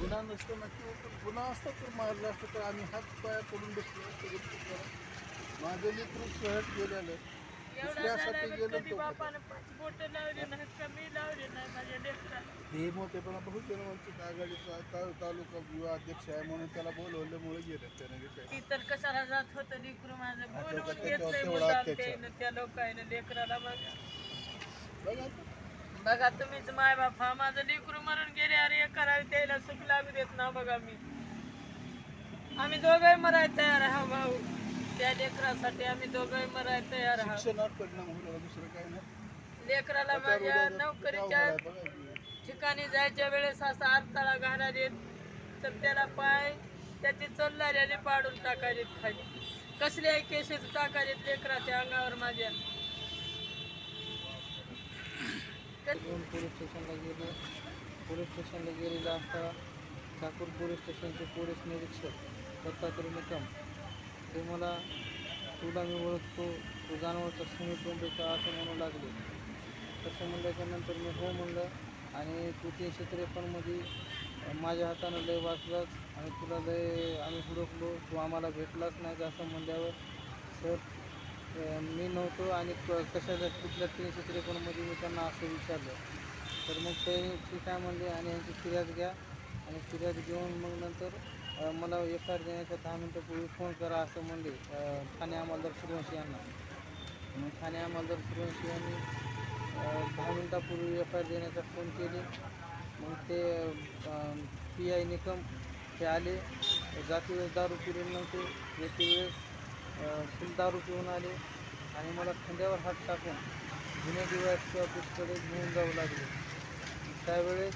गुन्हा नसतो नक्की तर गुन्हा असता तर मारला असतं तर आम्ही हात पाया पडून बसलो असतो. माझे लेकरू शहरात गेलेलं त्यासाठी गेलो ते मोठेपणा बहुजन वंचित आघाडीचा तालुका युवा अध्यक्ष आहे म्हणून त्याला बोलवल्यामुळे गेले त्याने तर कशाला जात होतं लेकरू माझं? बोलवून घेतलंय त्या लोकांना लेकराला बघा. बघा तुम्हीच माय बाप. हा माझं लेकरू मरून गेले. अरे करावी त्याला सुख लागू देत ना बघा मी. आम्ही दोघंही मरायला तयार आहो भाऊ. त्या लेकरासाठी आम्ही दोघंही मरायला तयार लेकराला माझ्या नोकरीच्या. ठिकाणी जायच्या वेळेस असा अडथळा घालायला तर त्याला पाय त्याची चल्लाल्याने पाडून टाकायलेत खाली. कसल्याही केसेस टाकायलेत लेकराच्या अंगावर माझ्या. दोन पोलीस स्टेशनला गेले. पोलीस स्टेशनला गेलेला असता ठाकूर पोलीस स्टेशनचे पोलीस निरीक्षक दत्तात्रय निकम. ते मला तुला मी ओळखतो तू जानवरचा सुनील डोंबेचा असं म्हणू लागले. तसं म्हणल्याच्यानंतर मी हो म्हणलं आणि तू तीनशे त्रेपन्नमध्ये माझ्या हातानं लय वाचलास आणि तुला लय आम्ही हुडकलो तू आम्हाला भेटलाच नाही का असं म्हणल्यावर सर मी नव्हतो आणि क- कशाला कुठल्या तीनशे त्रेपन्नमध्ये मी त्यांना असं विचारलं. तर मग ते ठीक आहे म्हणले आणि यांची फिर्याद घ्या आणि फिर्याद घेऊन मग नंतर मला एफ आय आर देण्याच्या दहा मिनटापूर्वी फोन करा असं म्हणले ठाणे अंमलदार सूर्यवंशी यांना. मग ठाणे अंमलदार सूर्यवंशी यांनी दहा मिनटापूर्वी एफ आय आर देण्याचा फोन केली. मग ते पी आय निकम ते आले. जाती वेळेस दारू पिले नव्हते. येते वेळेस फुल दारू पिऊन आले आणि मला खांद्यावर हात टाकून जुन्या दिवस किंवा पुष्कडे घेऊन जाऊ लागले. त्यावेळेस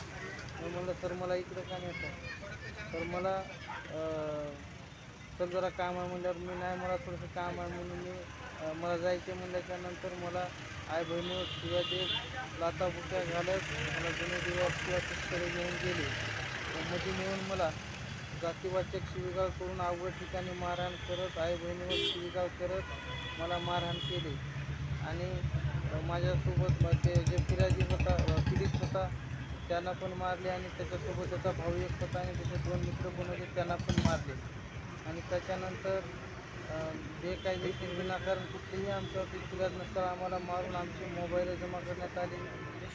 मी म्हणलं सर मला इकडे का नेतं? तर मला तर चल जरा काम आहे म्हणल्यावर मी नाही मला थोडंसं काम आहे म्हणून मी मला जायचे म्हणल्याच्यानंतर मला आई बहिणीवर शिव्या देत लाता बुक्या घालत मला जुने दिवस किंवा पुष्कडे घेऊन गेले. मध्ये नेऊन मला जातीवाचक शिवीगाळ करून अवघड ठिकाणी मारहाण करत आई बहिणीवर शिवीगाळ करत मला मारहाण केली. आणि माझ्यासोबत जे ते जे फिराजी होता अ, पीडित होता त्यांना पण मारले आणि त्याच्यासोबत त्याचा भाऊ एक होता आणि त्याचे दोन मित्र पण होते त्यांना पण मारले. आणि त्याच्यानंतर जे काही देखील विनाकारण कुठलीही आमच्यावरती फिरत नसता आम्हाला मारून आमचे मोबाईल जमा करण्यात आले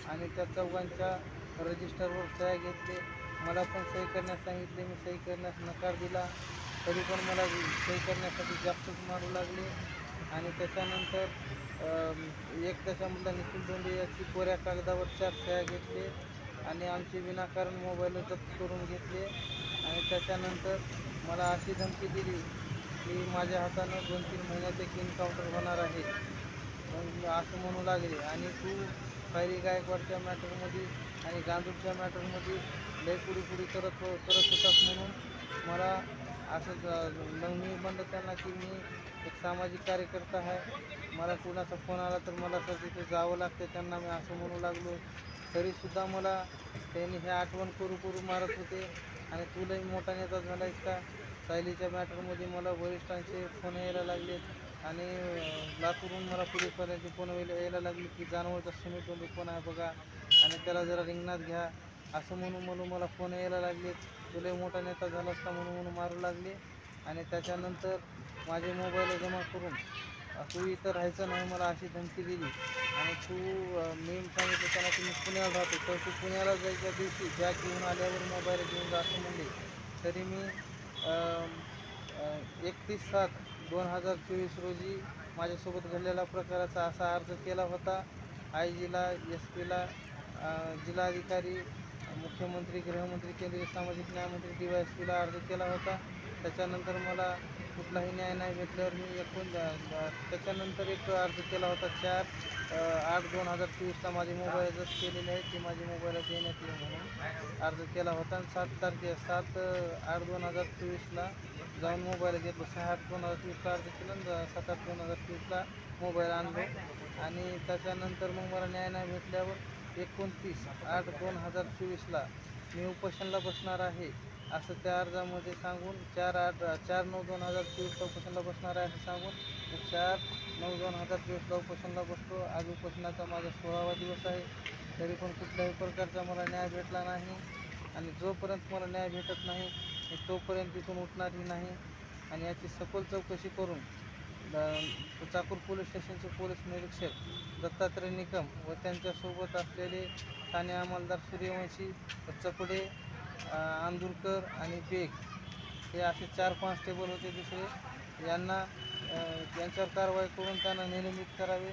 आणि त्या चौघांच्या रजिस्टरवर सह्या घेतले. मला पण सही करण्यास सांगितले मी सही करण्यास नकार दिला. तरी पण मला सही करण्यासाठी जास्तच मारू लागले. आणि त्याच्यानंतर एक त्याच्यामधला निखिल दोंडे याची कोऱ्या कागदावर चार सह्या घेतले आणि आमचे विनाकारण मोबाईल जप्त करून घेतले. आणि त्याच्यानंतर मला अशी धमकी दिली की माझ्या हातानं दोन तीन महिन्यात एक इन्काउंटर होणार आहे असं म्हणू लागले. आणि तू खैरी गायकवाडच्या मॅटरमध्ये आणि गांधूरच्या मॅटरमध्ये लय पुढी पुढी करत हो- करत होतात म्हणून मला असं ज- मग मी म्हणलं त्यांना की मी एक सामाजिक कार्यकर्ता आहे. मला कुणाचा फोन आला तर मला तर तिथे जावं लागते त्यांना मी असं म्हणू लागलो. तरीसुद्धा मला त्यांनी हे आठवण करू करू मारत होते. आणि तुलाही मोठा नेता झाला का? सायलीच्या मॅटरमध्ये मला वरिष्ठांचे फोन यायला लागले आणि लातूरून मला पोलीसवाल्यांचे फोन यायला यायला की जानवरचा सुमित डोंबे आहे बघा. आणि त्याला जरा रिंगणात घ्या. असं म्हणून म्हणून मला फोन यायला लागले. तुलाही मोठा नेता झाला असता म्हणून म्हणून मारू लागले. आणि त्याच्यानंतर माझे मोबाईल जमा करून तू इथं राहायचं नाही मला अशी धमकी दिली. आणि तू मी सांगितलं त्याला की मी पुण्याला राहतो. तर तू पुण्याला जायच्या दिवशी बॅग घेऊन आल्यावर मोबाईल घेऊन जा असं म्हणले. तरी मी एकतीस सात दोन हजार चोवीस रोजी माझ्यासोबत घडलेल्या प्रकाराचा असा अर्ज केला होता. आय जीला एस पीला जिल्हाधिकारी मुख्यमंत्री गृहमंत्री केंद्रीय सामाजिक न्यायमंत्री डी वाय एस पीला अर्ज केला होता. त्याच्यानंतर मला कुठलाही न्याय नाही भेटल्यावर मी एकूण त्याच्यानंतर एक अर्ज केला होता. चार आठ दोन हजार चोवीसला माझे मोबाईल जप्त केलेले आहे. ते माझे मोबाईल देण्यात येईल म्हणून अर्ज केला होता. आणि सात तारखे सात आठ दोन हजार चोवीसला जाऊन मोबाईल घेतलो सहा आठ दोन हजार चोवीसला अर्ज केलं सात आठ दोन हजार चोवीसला मोबाईल आणलो. आणि त्याच्यानंतर मग मला न्याय नाही भेटल्यावर एकोणतीस आठ दोन हजार चोवीसला मी उपोषणला बसणार आहे असं त्या अर्जामध्ये सांगून चार आठ चार नऊ दोन हजार चोवीसला उपोषणला बसणार आहे असं सांगून चार नऊ दोन हजार चोवीसला उपोषणला बसतो. आज उपोषणाचा माझा सोळावा दिवस आहे. तरी पण कुठल्याही प्रकारचा मला न्याय भेटला नाही आणि जोपर्यंत मला न्याय भेटत नाही तोपर्यंत तिथून उठणारही नाही. आणि याची सखोल चौकशी करून चाकूर पोलीस स्टेशनचे पोलीस निरीक्षक दत्तात्रय निकम व त्यांच्यासोबत असलेले ठाणे अंमलदार सूर्यवंशी चपडे अ, आंदुरकर आणि बेग हे असे चार कॉन्स्टेबल होते दुसरे. यांना यांच्यावर कारवाई करून त्यांना निलंबित करावे.